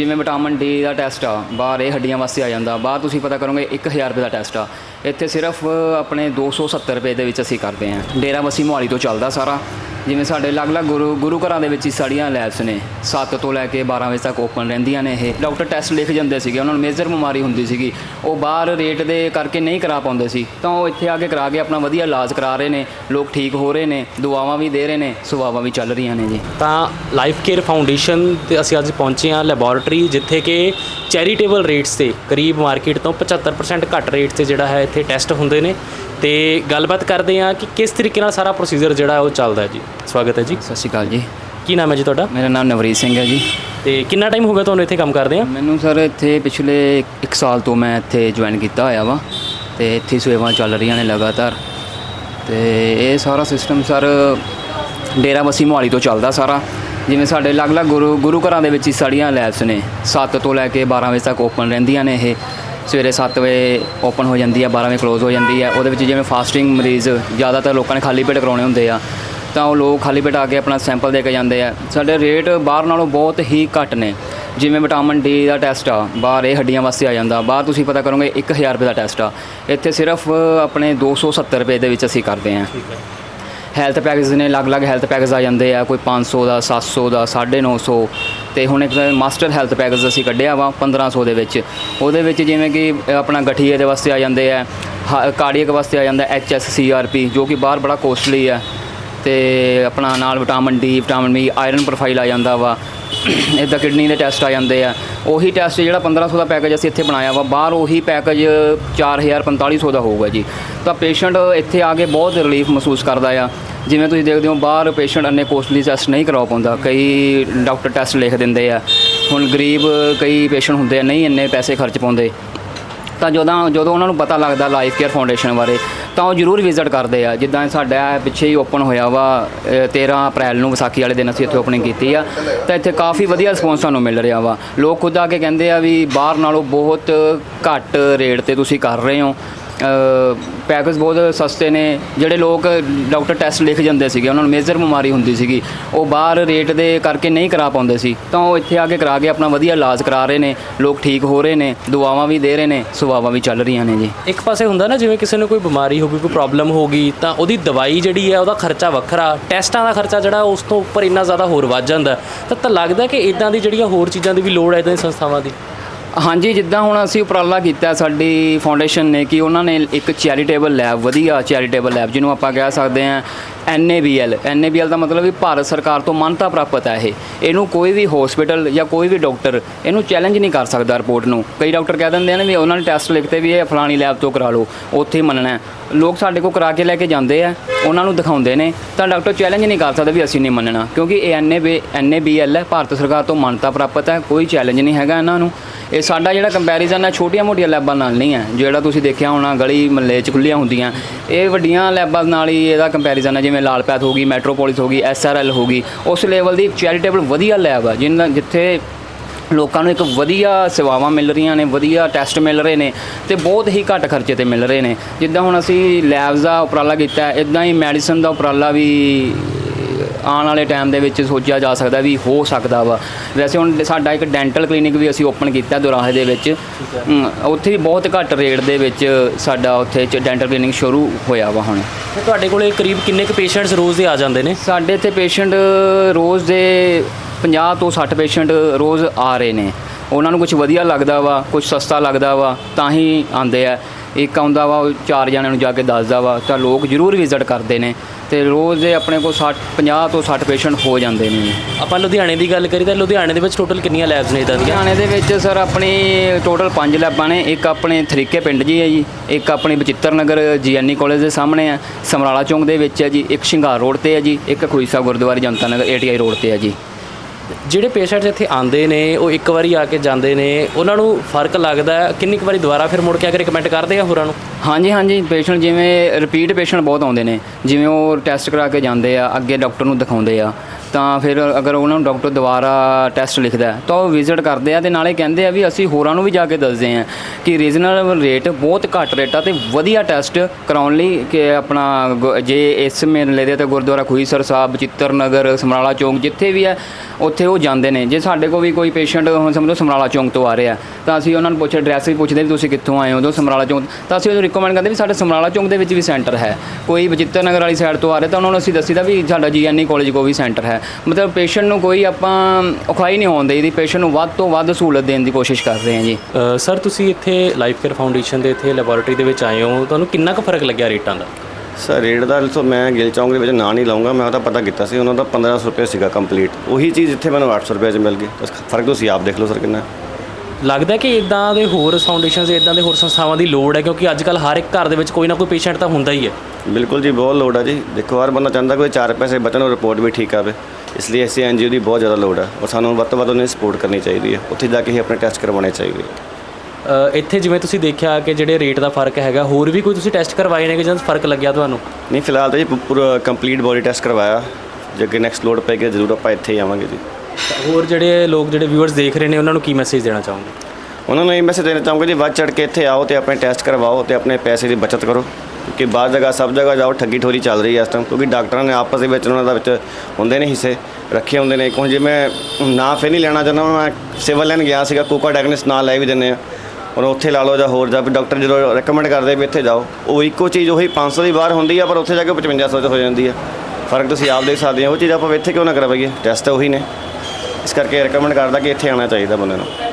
ਜਿਵੇਂ vitamin D ਦਾ test ਆ, ਬਾਹਰ ਇਹ ਹੱਡੀਆਂ ਵਾਸਤੇ ਆ ਜਾਂਦਾ। ਬਾਹਰ ਤੁਸੀਂ ਪਤਾ ਕਰੋਗੇ 1000 ਰੁਪਏ ਦਾ ਟੈਸਟ ਆ। ਇੱਥੇ ਸਿਰਫ ਆਪਣੇ 270 ਰੁਪਏ ਦੇ ਵਿੱਚ ਅਸੀਂ ਕਰਦੇ ਹਾਂ। ਡੇਰਾ ਬਸੀ ਮੋਹਾਲੀ ਤੋਂ ਚੱਲਦਾ ਸਾਰਾ। ਜਿਵੇਂ ਸਾਡੇ ਅਲੱਗ-ਅਲੱਗ ਗੁਰੂ ਗੁਰੂ ਘਰਾਂ ਦੇ ਵਿੱਚ ਹੀ ਸਾਡੀਆਂ ਲੈਬਸ ਨੇ। 7 ਤੋਂ ਲੈ ਕੇ 12 ਵਜੇ ਤੱਕ ਓਪਨ ਰਹਿੰਦੀਆਂ ਨੇ ਇਹ। ਡਾਕਟਰ ਟੈਸਟ ਲਿਖ ਜਾਂਦੇ ਸੀਗੇ, ਉਹਨਾਂ ਨੂੰ ਮੇਜਰ ਬਿਮਾਰੀ ਹੁੰਦੀ ਸੀਗੀ। ਉਹ ਬਾਹਰ ਰੇਟ ਦੇ ਕਰਕੇ ਨਹੀਂ ਕਰਾ ਪਾਉਂਦੇ ਸੀ। ਤਾਂ ਉਹ ਇੱਥੇ ਆ ਕੇ ਕਰਾ ਕੇ ਆਪਣਾ ਵਧੀਆ ਇਲਾਜ ਕਰਾ ਰਹੇ ਨੇ। ਲੋਕ ਠੀਕ ਹੋ ਰਹੇ ਨੇ, ਦੁਆਵਾਂ ਵੀ ਦੇ ਰਹੇ ਨੇ ਸੁਵਾਵਾਂ ਵੀ ਚੱਲ ਰਹੀਆਂ ਨੇ ਜੀ। ਤਾਂ ਲਾਈਫ ਕੇਅਰ ਫਾਊਂਡੇਸ਼ਨ ਤੇ ਅਸੀਂ ਅੱਜ ਪਹੁੰਚੇ ਹਾਂ ਲੈਬੋਰੇਟਰੀ ਜਿੱਥੇ ਕਿ ਚੈਰੀਟੇਬਲ ਰੇਟਸ ਤੇ ਕਰੀਬ ਮਾਰਕੀਟ ਤੋਂ 75% ਘੱਟ ਰੇਟ ਤੇ ਜਿਹੜਾ ਹੈ ਇੱਥੇ ਟੈਸਟ ਹੁੰਦੇ ਨੇ। ਤੇ ਗੱਲਬਾਤ ਕਰਦੇ ਹਾਂ ਕਿ ਕਿਸ ਤਰੀਕੇ ਨਾਲ ਸਾਰਾ ਪ੍ਰੋਸੀਜਰ ਜਿਹੜਾ ਉਹ ਚੱਲਦਾ ਹੈ ਜੀ। ਸਵਾਗਤ ਹੈ ਜੀ। ਸਤਿ ਸ਼੍ਰੀ ਅਕਾਲ ਜੀ। ਕੀ ਨਾਮ ਹੈ ਜੀ ਤੁਹਾਡਾ? ਮੇਰਾ ਨਾਮ ਨਵਰੀਤ ਸਿੰਘ ਹੈ ਜੀ। ਤੇ ਕਿੰਨਾ ਟਾਈਮ ਹੋ ਗਿਆ ਤੁਹਾਨੂੰ ਇੱਥੇ ਕੰਮ ਕਰਦੇ ਆ? ਮੈਨੂੰ ਸਰ ਇੱਥੇ ਪਿਛਲੇ 1 ਸਾਲ ਤੋਂ ਮੈਂ ਇੱਥੇ ਜੁਆਇਨ ਕੀਤਾ ਹੋਇਆ ਵਾ ਤੇ ਇੱਥੇ ਸੇਵਾਵਾਂ ਚੱਲ ਰਹੀਆਂ ਨੇ ਲਗਾਤਾਰ। ਤੇ ਇਹ ਸਾਰਾ ਸਿਸਟਮ ਸਰ ਡੇਰਾ ਬਸੀ ਮੋਹਾਲੀ ਤੋਂ ਚੱਲਦਾ ਸਾਰਾ। ਜਿਵੇਂ ਸਾਡੇ ਅਲੱਗ-ਅਲੱਗ ਗੁਰੂ ਗੁਰੂ ਘਰਾਂ ਦੇ ਵਿੱਚ ਹੀ ਸਾਡੀਆਂ ਲੈਬਸ ਨੇ। 7 ਤੋਂ ਲੈ ਕੇ 12 ਵਜੇ ਤੱਕ ਓਪਨ ਰਹਿੰਦੀਆਂ ਨੇ ਇਹ। ਸਵੇਰੇ 7 ਵਜੇ ਓਪਨ ਹੋ ਜਾਂਦੀ ਹੈ 12 ਵਜੇ ਕਲੋਜ਼ ਹੋ ਜਾਂਦੀ ਹੈ ਉਹਦੇ ਵਿੱਚ ਜਿਵੇਂ ਫਾਸਟਿੰਗ ਮਰੀਜ਼ ਜ਼ਿਆਦਾਤਰ ਲੋਕਾਂ ਨੇ ਖਾਲੀ ਪੇਟ ਕਰਾਉਣੇ ਹੁੰਦੇ ਆ। ਤਾਂ ਉਹ ਲੋਕ ਖਾਲੀ ਪੇਟ ਆ ਕੇ ਆਪਣਾ ਸੈਂਪਲ ਦੇ ਕੇ ਜਾਂਦੇ ਆ। ਸਾਡੇ ਰੇਟ ਬਾਹਰ ਨਾਲੋਂ ਬਹੁਤ ਹੀ ਘੱਟ ਨੇ। ਜਿਵੇਂ ਵਿਟਾਮਿਨ ਡੀ ਦਾ ਟੈਸਟ ਆ ਬਾਹਰ ਇਹ ਹੱਡੀਆਂ ਵਾਸਤੇ ਆ ਜਾਂਦਾ। ਬਾਹਰ ਤੁਸੀਂ ਪਤਾ ਕਰੋਗੇ 1000 ਰੁਪਏ ਦਾ ਟੈਸਟ ਆ। ਇੱਥੇ ਸਿਰਫ ਆਪਣੇ 270 ਰੁਪਏ ਦੇ ਵਿੱਚ ਅਸੀਂ ਕਰਦੇ ਹਾਂ। ਹੈਲਥ ਪੈਕੇਜ ਨੇ ਅਲੱਗ-ਅਲੱਗ ਹੈਲਥ ਪੈਕੇਜ ਆ ਜਾਂਦੇ ਆ। ਕੋਈ 500 ਦਾ 700 ਦਾ 950 ਤੇ ਹੁਣ ਇੱਕ ਮਾਸਟਰ ਹੈਲਥ ਪੈਕੇਜ ਅਸੀਂ ਕੱਢਿਆ ਵਾ 1500 ਦੇ ਵਿੱਚ। ਉਹਦੇ ਵਿੱਚ ਜਿਵੇਂ ਕਿ ਆਪਣਾ ਗਠੀਏ ਦੇ ਵਾਸਤੇ ਆ ਜਾਂਦੇ ਆ। ਕਾਰਡੀਅਕ ਵਾਸਤੇ ਆ ਜਾਂਦਾ H S C R P ਜੋ ਕਿ ਬਾਹਰ ਬੜਾ ਕੋਸਟਲੀ ਆ। ਤੇ ਆਪਣਾ ਨਾਲ vitamin D, vitamin B iron profile ਆ ਜਾਂਦਾ ਵਾ। ਇਦਾਂ ਕਿਡਨੀ ਦੇ ਟੈਸਟ ਆ ਜਾਂਦੇ ਆ। ਉਹੀ ਟੈਸਟ ਜਿਹੜਾ 1500 ਦਾ ਪੈਕੇਜ ਅਸੀਂ ਇੱਥੇ ਬਣਾਇਆ ਵਾ, ਬਾਹਰ ਉਹੀ ਪੈਕੇਜ 4000 4500 ਦਾ ਹੋਊਗਾ ਜੀ। ਤਾਂ ਪੇਸ਼ੈਂਟ ਇੱਥੇ ਆ ਕੇ ਬਹੁਤ ਰਿਲੀਫ ਮਹਿਸੂਸ ਕਰਦਾ ਆ। ਜਿਵੇਂ ਤੁਸੀਂ ਦੇਖਦੇ ਹੋ, ਬਾਹਰ ਪੇਸ਼ੈਂਟ ਅੰਨੇ ਕੋਸਟਲੀ ਟੈਸਟ ਨਹੀਂ ਕਰਵਾ ਪਾਉਂਦਾ। ਕਈ ਡਾਕਟਰ ਟੈਸਟ ਲਿਖ ਦਿੰਦੇ ਆ। ਹੁਣ ਗਰੀਬ ਕਈ ਪੇਸ਼ੈਂਟ ਹੁੰਦੇ ਆ, ਨਹੀਂ ਇੰਨੇ ਪੈਸੇ ਖਰਚ ਪਾਉਂਦੇ। ਤਾਂ ਜਦੋਂ ਜਦੋਂ ਉਹਨਾਂ ਨੂੰ ਪਤਾ ਲੱਗਦਾ ਲਾਈਫ ਕੇਅਰ ਫਾਊਂਡੇਸ਼ਨ ਬਾਰੇ ਤਾਂ ਉਹ ਜ਼ਰੂਰ ਵਿਜ਼ਿਟ ਕਰਦੇ ਆ। ਜਿੱਦਾਂ ਸਾਡਾ ਪਿੱਛੇ ਹੀ ਓਪਨ ਹੋਇਆ ਵਾ ਅ, 13 ਅਪ੍ਰੈਲ ਨੂੰ ਵਿਸਾਖੀ ਵਾਲੇ ਦਿਨ ਅਸੀਂ ਇੱਥੇ ਓਪਨਿੰਗ ਕੀਤੀ ਆ। ਤਾਂ ਇੱਥੇ ਕਾਫੀ ਵਧੀਆ ਰਿਸਪੌਂਸ ਸਾਨੂੰ ਮਿਲ ਰਿਹਾ ਵਾ। ਲੋਕ ਖੁਦ ਆ ਕੇ ਕਹਿੰਦੇ ਆ ਵੀ ਬਾਹਰ ਨਾਲੋਂ ਬਹੁਤ ਘੱਟ ਰੇਟ ਤੇ ਤੁਸੀਂ ਕਰ ਰਹੇ ਹੋ। ਪੈਕੇਜ ਬਹੁਤ ਸਸਤੇ ਨੇ। ਜਿਹੜੇ ਲੋਕ ਡਾਕਟਰ ਟੈਸਟ ਲਿਖ ਜਾਂਦੇ ਸੀਗੇ, ਉਹਨਾਂ ਨੂੰ ਮੇਜਰ ਬਿਮਾਰੀ ਹੁੰਦੀ ਸੀਗੀ। ਉਹ ਬਾਹਰ ਰੇਟ ਦੇ ਕਰਕੇ ਨਹੀਂ ਕਰਾ ਪਾਉਂਦੇ ਸੀ। ਤਾਂ ਉਹ ਇੱਥੇ ਆ ਕੇ ਕਰਾ ਕੇ ਆਪਣਾ ਵਧੀਆ ਇਲਾਜ ਕਰਾ ਰਹੇ ਨੇ। ਲੋਕ ਠੀਕ ਹੋ ਰਹੇ ਨੇ, ਦੁਆਵਾਂ ਵੀ ਦੇ ਰਹੇ ਨੇ ਸੁਵਾਵਾਂ ਵੀ ਚੱਲ ਰਹੀਆਂ ਨੇ ਜੀ। ਇੱਕ ਪਾਸੇ ਹੁੰਦਾ ਨਾ, ਜਿਵੇਂ ਕਿਸੇ ਨੂੰ ਕੋਈ ਬਿਮਾਰੀ ਹੋ ਗਈ ਕੋਈ ਪ੍ਰੋਬਲਮ ਹੋ ਗਈ ਤਾਂ ਉਹਦੀ ਦਵਾਈ ਜਿਹੜੀ ਹੈ, ਉਹਦਾ ਖਰਚਾ ਵੱਖਰਾ। ਟੈਸਟਾਂ ਦਾ ਖਰਚਾ ਜਿਹੜਾ, ਉਸ ਤੋਂ ਉੱਪਰ ਇੰਨਾ ਜ਼ਿਆਦਾ ਹੋਰ ਵੱਧ ਜਾਂਦਾ। ਤਾਂ ਤਾਂ ਲੱਗਦਾ ਕਿ ਇਦਾਂ ਦੀ ਜਿਹੜੀਆਂ ਹੋਰ ਚੀਜ਼ਾਂ ਦੀ ਵੀ ਲੋੜ ਹੈ ਇਦਾਂ ਦੀ ਸੰਸਥਾਵਾਂ ਦੀ? ਹਾਂਜੀ, ਜਿੱਦਾਂ ਹੁਣ ਅਸੀਂ ਉਪਰਾਲਾ ਕੀਤਾ ਸਾਡੀ ਫਾਊਂਡੇਸ਼ਨ ਨੇ ਕਿ ਉਹਨਾਂ ਨੇ ਇੱਕ ਚੈਰੀਟੇਬਲ ਲੈਬ ਵਧੀਆ ਚੈਰੀਟੇਬਲ ਲੈਬ ਜਿਹਨੂੰ ਆਪਾਂ ਕਹਿ ਸਕਦੇ ਹਾਂ NABL NABL ਦਾ ਮਤਲਬ ਵੀ ਭਾਰਤ ਸਰਕਾਰ ਤੋਂ ਮਾਨਤਾ ਪ੍ਰਾਪਤ ਹੈ ਇਹ। ਇਹਨੂੰ ਕੋਈ ਵੀ ਹਸਪੀਟਲ ਜਾਂ ਕੋਈ ਵੀ ਡਾਕਟਰ ਇਹਨੂੰ ਚੈਲੰਜ ਨਹੀਂ ਕਰ ਸਕਦਾ ਰਿਪੋਰਟ ਨੂੰ। ਕਈ ਡਾਕਟਰ ਕਹਿ ਦਿੰਦੇ ਨੇ ਵੀ ਉਹਨਾਂ ਨੇ ਟੈਸਟ ਲਿਖਤੇ ਵੀ ਇਹ ਫਲਾਣੀ ਲੈਬ ਤੋਂ ਕਰਾ ਲਓ, ਉੱਥੇ ਹੀ ਮੰਨਣਾ ਲੋਕ ਸਾਡੇ ਕੋਲ ਕਰਾ ਕੇ ਲੈ ਕੇ ਜਾਂਦੇ ਆ, ਉਹਨਾਂ ਨੂੰ ਦਿਖਾਉਂਦੇ ਨੇ। ਤਾਂ ਡਾਕਟਰ ਚੈਲੰਜ ਨਹੀਂ ਕਰ ਸਕਦਾ ਵੀ ਅਸੀਂ ਨਹੀਂ ਮੰਨਣਾ, ਕਿਉਂਕਿ ਇਹ NAB NABL ਹੈ। ਭਾਰਤ ਸਰਕਾਰ ਤੋਂ ਮਾਨਤਾ ਪ੍ਰਾਪਤ ਹੈ, ਕੋਈ ਚੈਲੰਜ ਨਹੀਂ ਹੈਗਾ ਇਹਨਾਂ ਨੂੰ। ਇਹ ਸਾਡਾ ਜਿਹੜਾ ਕੰਪੈਰੀਜ਼ਨ ਹੈ ਛੋਟੀਆਂ-ਮੋਟੀਆਂ ਲੈਬਾਂ ਨਾਲ ਨਹੀਂ ਹੈ। ਜਿਹੜਾ ਤੁਸੀਂ ਦੇਖਿਆ ਹੋਣਾ, ਗਲੀ ਮੱਲੇ 'ਚ ਖੁੱਲੀਆਂ ਹੁੰਦੀਆਂ। ਇਹ ਵੱਡੀਆਂ ਲੈਬਾਂ ਨਾਲ ਹੀ ਇਹਦਾ ਕੰਪੈਰੀਜ਼ਨ ਹੈ, ਜਿਵੇਂ ਲਾਲਪੈਥ ਹੋ ਗਈ ਮੈਟਰੋਪੋਲਿਸ ਹੋ ਗਈ ਐਸਆਰਐਲ ਹੋ ਗਈ। ਉਸ ਲੈਵਲ ਦੀ ਚੈਰੀਟੇਬਲ ਵਧੀਆ ਲੈਬ ਆ, ਜਿੰਨਾ ਜਿੱਥੇ ਲੋਕਾਂ ਨੂੰ ਇੱਕ ਵਧੀਆ ਸੇਵਾਵਾਂ ਮਿਲ ਰਹੀਆਂ ਨੇ, ਵਧੀਆ ਟੈਸਟ ਮਿਲ ਰਹੇ ਨੇ ਤੇ ਬਹੁਤ ਹੀ ਘੱਟ ਖਰਚੇ ਤੇ ਮਿਲ ਰਹੇ ਨੇ। ਜਿੱਦਾਂ ਹੁਣ ਅਸੀਂ ਲੈਬਸ ਦਾ ਉਪਰਾਲਾ ਕੀਤਾ ਇਦਾਂ ਹੀ ਮੈਡੀਸਨ ਦਾ ਉਪਰਾਲਾ ਵੀ ਆਉਣ ਵਾਲੇ ਟਾਈਮ ਦੇ ਵਿੱਚ ਸੋਚਿਆ ਜਾ ਸਕਦਾ ਵੀ ਹੋ ਸਕਦਾ ਵਾ। ਵੈਸੇ ਹੁਣ ਸਾਡਾ ਇੱਕ ਡੈਂਟਲ ਕਲੀਨਿਕ ਵੀ ਅਸੀਂ ਓਪਨ ਕੀਤਾ ਦੁਰਾਹੇ ਦੇ ਵਿੱਚ। ਉੱਥੇ ਵੀ ਬਹੁਤ ਘੱਟ ਰੇਟ ਦੇ ਵਿੱਚ ਸਾਡਾ ਉੱਥੇ ਡੈਂਟਲ ਕਲੀਨਿਕ ਸ਼ੁਰੂ ਹੋਇਆ ਵਾ ਹੁਣ। ਤੇ ਤੁਹਾਡੇ ਕੋਲੇ ਕਰੀਬ ਕਿੰਨੇ ਕੁ ਪੇਸ਼ੈਂਟਸ ਰੋਜ਼ ਦੇ ਆ ਜਾਂਦੇ ਨੇ? ਸਾਡੇ ਇੱਥੇ ਪੇਸ਼ੈਂਟ ਰੋਜ਼ ਦੇ 50 ਤੋਂ 60 ਪੇਸ਼ੈਂਟ ਰੋਜ਼ ਆ ਰਹੇ ਨੇ। ਉਹਨਾਂ ਨੂੰ ਕੁਝ ਵਧੀਆ ਲੱਗਦਾ ਵਾ ਕੁਝ ਸਸਤਾ ਲੱਗਦਾ ਵਾ ਤਾਂ ਹੀ ਆਉਂਦੇ ਆ। ਇੱਕ ਆਉਂਦਾ ਵਾ ਉਹ ਚਾਰ ਜਣਿਆਂ ਨੂੰ ਜਾ ਕੇ ਦੱਸਦਾ ਵਾ ਤਾਂ ਲੋਕ ਜ਼ਰੂਰ ਵਿਜ਼ਿਟ ਕਰਦੇ ਨੇ ਤੇ ਰੋਜ਼ ਦੇ ਆਪਣੇ ਕੋਲ 60 50 ਤੋਂ 60 ਪੇਸ਼ੈਂਟ ਹੋ ਜਾਂਦੇ ਨੇ। ਆਪਾਂ ਲੁਧਿਆਣੇ ਦੀ ਗੱਲ ਕਰੀ ਤਾਂ ਲੁਧਿਆਣੇ ਦੇ ਵਿੱਚ ਟੋਟਲ ਕਿੰਨੀਆਂ ਲੈਬਸ ਨੇ ਇਦਾਂ ਦੀਆਂ? ਲੁਧਿਆਣੇ ਦੇ ਵਿੱਚ ਸਰ ਆਪਣੀ ਟੋਟਲ 5 ਲੈਬਾਂ ਨੇ ਇੱਕ ਆਪਣੇ ਥਰੀਕੇ ਪਿੰਡ ਜੀ ਹੈ ਜੀ ਇੱਕ ਆਪਣੀ ਬਚਿੱਤਰ ਨਗਰ ਜੀਐਨਈ ਕਾਲਜ ਦੇ ਸਾਹਮਣੇ ਹੈ ਸਮਰਾਲਾ ਚੌਂਕ ਦੇ ਵਿੱਚ ਹੈ ਜੀ ਇੱਕ ਸ਼ਿੰਗਾਰ ਰੋਡ ਤੇ ਹੈ ਜੀ ਇੱਕ ਖੋਈ ਸਾਹਿਬ ਗੁਰਦੁਆਰੇ ਜਨਤਾ ਨਗਰ ਏਟੀਆਈ ਰੋਡ ਤੇ ਹੈ ਜੀ। ਜਿਹੜੇ ਪੇਸ਼ੈਂਟਸ ਇੱਥੇ ਆਉਂਦੇ ਨੇ, ਉਹ ਇੱਕ ਵਾਰੀ ਆ ਕੇ ਜਾਂਦੇ ਨੇ, ਉਹਨਾਂ ਨੂੰ ਫ਼ਰਕ ਲੱਗਦਾ ਕਿੰਨੀ ਕੁ ਵਾਰੀ ਦੁਬਾਰਾ ਫਿਰ ਮੁੜ ਕੇ ਆ ਕੇ ਰਿਕਮੈਂਡ ਕਰਦੇ ਆ ਹੋਰਾਂ ਨੂੰ? ਹਾਂਜੀ ਹਾਂਜੀ ਪੇਸ਼ੈਂਟ ਜਿਵੇਂ ਰਿਪੀਟ ਪੇਸ਼ੈਂਟ ਬਹੁਤ ਆਉਂਦੇ ਨੇ। ਜਿਵੇਂ ਉਹ ਟੈਸਟ ਕਰਾ ਕੇ ਜਾਂਦੇ ਆ, ਅੱਗੇ ਡਾਕਟਰ ਨੂੰ ਦਿਖਾਉਂਦੇ ਆ। ਤਾਂ ਫਿਰ ਅਗਰ ਉਹਨਾਂ ਨੂੰ ਡਾਕਟਰ ਦੁਬਾਰਾ ਟੈਸਟ ਲਿਖਦਾ ਤਾਂ ਉਹ ਵਿਜ਼ਿਟ ਕਰਦੇ ਆ ਤੇ ਨਾਲੇ ਕਹਿੰਦੇ ਆ ਵੀ ਅਸੀਂ ਹੋਰਾਂ ਨੂੰ ਵੀ ਜਾ ਕੇ ਦੱਸਦੇ ਆ ਕਿ ਰੀਜਨਲ ਰੇਟ ਬਹੁਤ ਘੱਟ ਰੇਟਾਂ ਤੇ ਵਧੀਆ ਟੈਸਟ ਕਰਾਉਣ ਲਈ ਕਿ ਆਪਣਾ ਗੁ- ਜੇ ਇਸ ਮੇਲੇ ਦੇ ਤੇ ਗੁਰਦੁਆਰਾ ਖੂਹੀਸਰ ਸਾਹਿਬ ਚਿੱਤਰ ਨਗਰ ਸਮਰਾਲਾ ਚੌਂਕ ਜਿੱਥੇ ਵੀ ਹੈ, ਉੱਥੇ ਉਹ ਜਾਂਦੇ ਨੇ। ਜੇ ਸਾਡੇ ਕੋਲ ਵੀ ਕੋਈ ਪੇਸ਼ੈਂਟ ਹੁਣ ਸਮਝੋ ਸਮਰਾਲਾ ਚੌਂਕ ਤੋਂ ਆ ਰਿਹਾ, ਤਾਂ ਅਸੀਂ ਉਹਨਾਂ ਨੂੰ ਪੁੱਛ ਐਡਰੈਸ ਵੀ ਪੁੱਛਦੇ ਵੀ ਤੁਸੀਂ ਕਿੱਥੋਂ ਆਏ ਹੋ ਤੋਂ ਸਮਰਾਲਾ ਚੌਂਕ, ਤਾਂ ਅਸੀਂ ਉਹਨੂੰ ਰਿਕਮੈਂਡ ਕਰਦੇ ਵੀ ਸਾਡੇ ਸਮਰਾਲਾ ਚੌਂਕ ਦੇ ਵਿੱਚ ਵੀ ਸੈਂਟਰ ਹੈ। ਕੋਈ ਬਚਿੱਤਰ ਨਗਰ ਵਾਲੀ ਸਾਈਡ ਤੋਂ ਆ ਰਿਹਾ ਤਾਂ ਉਹਨਾਂ ਨੂੰ ਅਸੀਂ ਦੱਸੀਦਾ ਵੀ ਸਾਡਾ ਜੀਐਨਈ ਕਾਲਜ ਕੋ ਵੀ ਸੈਂਟਰ ਹੈ। ਮਤਲਬ ਪੇਸ਼ੈਂਟ ਨੂੰ ਕੋਈ ਆਪਾਂ ਔਖਾਈ ਨਹੀਂ ਹੋਣ ਦੇਈਦੀ ਪੇਸ਼ੈਂਟ ਨੂੰ ਵੱਧ ਤੋਂ ਵੱਧ ਸਹੂਲਤ ਦੇਣ ਦੀ ਕੋਸ਼ਿਸ਼ ਕਰ ਰਹੇ ਹਾਂ ਜੀ। ਸਰ ਤੁਸੀਂ ਇੱਥੇ ਲਾਈਫ ਕੇਅਰ ਫਾਊਂਡੇਸ਼ਨ ਦੇ ਇੱਥੇ ਲੈਬੋਰੇਟਰੀ ਦੇ ਵਿੱਚ ਆਏ ਹੋ ਤੁਹਾਨੂੰ ਕਿੰਨਾ ਕੁ ਫ਼ਰਕ ਲੱਗਿਆ ਰੇਟਾਂ ਦਾ? ਸਰ ਰੇਟ ਦਾ ਦੱਸੋ ਮੈਂ ਗਿਲ ਚੌਂਕ ਦੇ ਵਿੱਚ ਨਾਂ ਨਹੀਂ ਲਾਉਂਗਾ ਮੈਂ ਉਹਦਾ ਪਤਾ ਕੀਤਾ ਸੀ ਉਹਨਾਂ ਦਾ 1500 ਰੁਪਏ ਸੀਗਾ ਕੰਪਲੀਟ ਉਹੀ ਚੀਜ਼ ਇੱਥੇ ਮੈਨੂੰ 800 ਰੁਪਏ 'ਚ ਮਿਲ ਗਈ ਫ਼ਰਕ ਤੁਸੀਂ ਆਪ ਦੇਖ ਲਓ ਸਰ ਕਿੰਨਾ। ਲੱਗਦਾ ਕਿ ਇਦਾਂ ਦੇ ਹੋਰ ਫਾਊਂਡੇਸ਼ਨਸ ਇਦਾਂ ਦੇ ਹੋਰ ਸੰਸਥਾਵਾਂ ਦੀ ਲੋੜ ਹੈ? ਕਿਉਂਕਿ ਅੱਜ ਕੱਲ ਹਰ ਇੱਕ ਘਰ ਦੇ ਵਿੱਚ ਕੋਈ ਨਾ ਕੋਈ ਪੇਸ਼ੈਂਟ ਤਾਂ ਹੁੰਦਾ ਹੀ ਹੈ। ਬਿਲਕੁਲ ਜੀ ਬਹੁਤ ਲੋੜ ਆ ਜੀ। ਦੇਖੋ ਹਰ ਬੰਦਾ ਚਾਹੁੰਦਾ ਕੋਈ ਚਾਰ ਪੈਸੇ ਬਚਣ ਔਰ ਰਿਪੋਰਟ ਵੀ ਠੀਕ ਆਵੇ। ਇਸ ਲਈ ਐਸੀ ਐਨਜੀਓ ਦੀ ਬਹੁਤ ਜ਼ਿਆਦਾ ਲੋੜ ਹੈ ਔਰ ਸਾਨੂੰ ਵੱਧ ਤੋਂ ਵੱਧ ਉਹਨੇ ਸਪੋਰਟ ਕਰਨੀ ਚਾਹੀਦੀ ਹੈ। ਉੱਥੇ ਜਾ ਕੇ ਹੀ ਆਪਣੇ ਟੈਸਟ ਕਰਵਾਉਣੇ ਚਾਹੀਦੇ ਹੈ। ਇੱਥੇ ਜਿਵੇਂ ਤੁਸੀਂ ਦੇਖਿਆ ਕਿ ਜਿਹੜੇ ਰੇਟ ਦਾ ਫ਼ਰਕ ਹੈਗਾ ਹੋਰ ਵੀ ਕੋਈ ਤੁਸੀਂ ਟੈਸਟ ਕਰਵਾਏ ਨੇ ਕਿ ਜਦੋਂ ਫ਼ਰਕ ਲੱਗਿਆ ਤੁਹਾਨੂੰ? ਨਹੀਂ ਫਿਲਹਾਲ ਤਾਂ ਜੀ ਪੂ- ਪੂਰਾ ਕੰਪਲੀਟ ਬੋਡੀ ਟੈਸਟ ਕਰਵਾਇਆ। ਜੇ ਅੱਗੇ ਨੈਕਸਟ ਲੋਡ ਪਏਗੀ ਜ਼ਰੂਰ ਆਪਾਂ ਇੱਥੇ ਹੀ ਆਵਾਂਗੇ ਜੀ। ਹੋਰ ਜਿਹੜੇ ਲੋਕ, ਜਿਹੜੇ ਵਿਊਅਰਸ ਦੇਖ ਰਹੇ ਨੇ, ਉਹਨਾਂ ਨੂੰ ਕੀ ਮੈਸੇਜ ਦੇਣਾ ਚਾਹੋਗੇ? ਉਹਨਾਂ ਨੂੰ ਇਹ ਮੈਸੇਜ ਦੇਣਾ ਚਾਹੂੰਗਾ ਜੀ, ਵੱਧ ਚੜ ਕੇ ਇੱਥੇ ਆਓ ਤੇ ਆਪਣੇ ਟੈਸਟ ਕਰਵਾਓ ਤੇ ਆਪਣੇ ਪੈਸੇ ਦੀ ਬਚਤ ਕਰੋ। ਕਿ ਬਾਹਰ ਜਗ੍ਹਾ, ਸਭ ਜਗ੍ਹਾ ਜਾਓ, ਠੱਗੀ ਠੋਰੀ ਚੱਲ ਰਹੀ ਹੈ ਇਸ ਟਾਈਮ ਕਿਉਂਕਿ ਡਾਕਟਰਾਂ ਨੇ ਆਪਸ ਦੇ ਵਿੱਚ, ਉਹਨਾਂ ਦਾ ਵਿੱਚ ਹੁੰਦੇ ਨੇ ਹਿੱਸੇ, ਰੱਖੇ ਹੁੰਦੇ ਨੇ ਕੋਈ। ਜੇ ਮੈਂ ਨਾਂ ਫੇ ਨਹੀਂ ਲੈਣਾ ਚਾਹੁੰਦਾ, ਮੈਂ ਸਿਵਲ ਲੈਣ ਗਿਆ ਸੀਗਾ, ਕੋਕਾ ਡਾਇਗਨਿਸ ਨਾਂ ਲੈ ਵੀ ਦਿੰਦੇ ਆ। ਔਰ ਉੱਥੇ ਲਾ ਲਓ ਜਾਂ ਹੋਰ, ਜਾਂ ਡਾਕਟਰ ਜਦੋਂ ਰეკਮੈਂਡ ਕਰਦੇ ਵੀ ਇੱਥੇ ਜਾਓ, ਉਹ ਇੱਕੋ ਚੀਜ਼, ਉਹੀ 500 ਦੀ ਬਾਹਰ ਹੁੰਦੀ ਆ, ਪਰ ਉੱਥੇ ਜਾ ਕੇ 5500 ਚ ਹੋ ਜਾਂਦੀ ਆ। ਫ਼ਰਕ ਤੁਸੀਂ ਆਪ ਦੇਖ ਸਕਦੇ ਹੋ, ਉਹ ਚੀਜ਼ ਆਪਾਂ ਇੱਥੇ ਕਿਉਂ ਨਾ ਕਰਵਾਈਏ? ਟੈਸਟ ਉਹੀ ਨੇ। ਇਸ ਕਰਕੇ ਰეკਮੈਂਡ ਕਰਦਾ ਕਿ ਇੱਥੇ ਆਉਣਾ ਚਾਹੀਦਾ ਬੰਦੇ ਨੂੰ।